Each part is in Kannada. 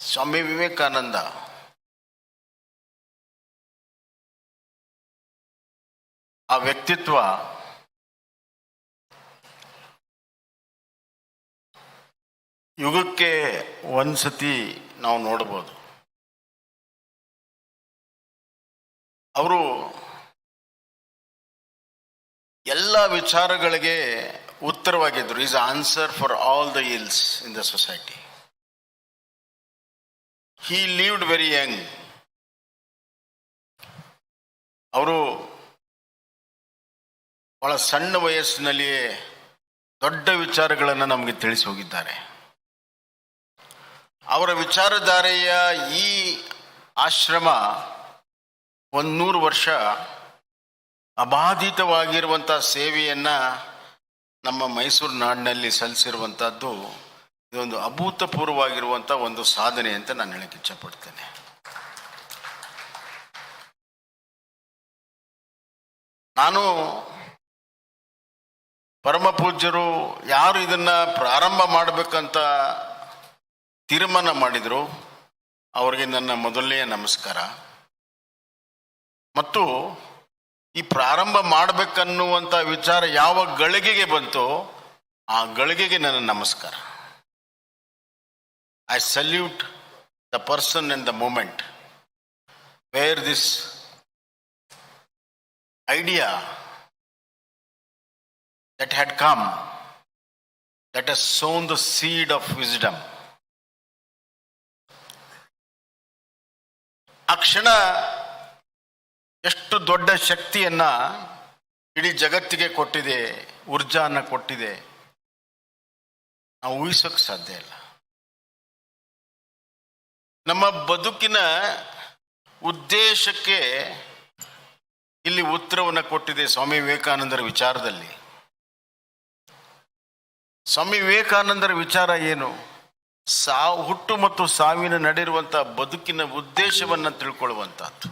ಸ್ವಾಮಿ ವಿವೇಕಾನಂದ. ಆ ವ್ಯಕ್ತಿತ್ವ ಯುಗಕ್ಕೆ ಒಂದ್ಸತಿ ನಾವು ನೋಡ್ಬೋದು. ಅವರು ಎಲ್ಲ ವಿಚಾರಗಳಿಗೆ ಉತ್ತರವಾಗಿದ್ದರು is answer for all the ills in the society he lived very young ಅವರು ಬಹಳ ಸಣ್ಣ ವಯಸ್ಸಿನಲ್ಲಿಯೇ ದೊಡ್ಡ ವಿಚಾರಗಳನ್ನು ನಮಗೆ ತಿಳಿಸಿ ಹೋಗಿದ್ದಾರೆ ಅವರ ವಿಚಾರಧಾರೆಯ ಈ ಆಶ್ರಮ ಒಂದು ನೂರು ವರ್ಷ ಅಬಾಧಿತವಾಗಿರುವಂಥ ಸೇವೆಯನ್ನು ನಮ್ಮ ಮೈಸೂರು ನಾಡಿನಲ್ಲಿ ಸಲ್ಲಿಸಿರುವಂಥದ್ದು ಇದೊಂದು ಅಭೂತಪೂರ್ವವಾಗಿರುವಂಥ ಒಂದು ಸಾಧನೆ ಅಂತ ನಾನು ಹೇಳಕ್ಕೆ ಇಚ್ಛಪಡ್ತೇನೆ. ನಾನು ಪರಮ ಪೂಜ್ಯರು ಯಾರು ಇದನ್ನ ಪ್ರಾರಂಭ ಮಾಡಬೇಕಂತ ತೀರ್ಮಾನ ಮಾಡಿದರು, ಅವರಿಗೆ ನನ್ನ ಮೊದಲನೆಯ ನಮಸ್ಕಾರ. ಮತ್ತು ಈ ಪ್ರಾರಂಭ ಮಾಡಬೇಕನ್ನುವಂಥ ವಿಚಾರ ಯಾವ ಗಳಿಗೆಗೆ ಬಂತೋ ಆ ಗಳಿಗೆಗೆ ನನ್ನ ನಮಸ್ಕಾರ. I salute the person in the moment where this idea that had come, that has sown the seed of wisdom. ಆ ಕ್ಷಣ ಎಷ್ಟು ದೊಡ್ಡ ಶಕ್ತಿಯನ್ನ ಇಡೀ ಜಗತ್ತಿಗೆ ಕೊಟ್ಟಿದೆ ಊರ್ಜಾನ ಕೊಟ್ಟಿದೆ ನಾವು ಊಹಿಸೋಕೆ ಸಾಧ್ಯ ಇಲ್ಲ ನಮ್ಮ ಬದುಕಿನ ಉದ್ದೇಶಕ್ಕೆ ಇಲ್ಲಿ ಉತ್ತರವನ್ನು ಕೊಟ್ಟಿದೆ ಸ್ವಾಮಿ ವಿವೇಕಾನಂದರ ವಿಚಾರದಲ್ಲಿ. ಸ್ವಾಮಿ ವಿವೇಕಾನಂದರ ವಿಚಾರ ಏನು? ಸಾ, ಹುಟ್ಟು ಮತ್ತು ಸಾವಿನ ನಡಿರುವಂತ ಬದುಕಿನ ಉದ್ದೇಶವನ್ನ ತಿಳ್ಕೊಳ್ಳುವಂತಹದ್ದು.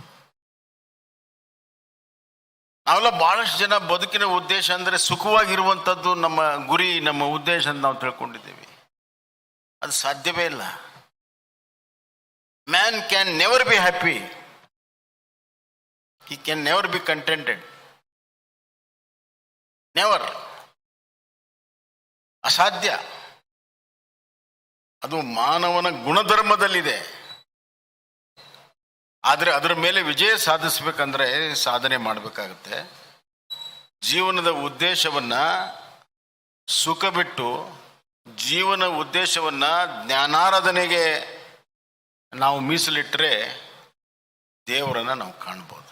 ನಾವೆಲ್ಲ ಬಹಳಷ್ಟು ಜನ ಬದುಕಿನ ಉದ್ದೇಶ ಅಂದ್ರೆ ಸುಖವಾಗಿರುವಂಥದ್ದು ನಮ್ಮ ಗುರಿ, ನಮ್ಮ ಉದ್ದೇಶ ಅಂತ ನಾವು ತಿಳ್ಕೊಂಡಿದ್ದೇವೆ. ಅದು ಸಾಧ್ಯವೇ ಇಲ್ಲ. Man can never be happy he can never be contented never ಅಸಾಧ್ಯ. ಅದು ಮಾನವನ ಗುಣಧರ್ಮದಲ್ಲಿದೆ. ಆದರೆ ಅದರ ಮೇಲೆ ವಿಜಯ ಸಾಧಿಸ್ಬೇಕಂದ್ರೆ ಸಾಧನೆ ಮಾಡಬೇಕಾಗುತ್ತೆ. ಜೀವನದ ಉದ್ದೇಶವನ್ನ ಸುಖ ಬಿಟ್ಟು ಜೀವನ ಉದ್ದೇಶವನ್ನ ಜ್ಞಾನಾರಾಧನೆಗೆ ನಾವು ಮೀಸಲಿಟ್ಟರೆ ದೇವರನ್ನು ನಾವು ಕಾಣ್ಬೋದು.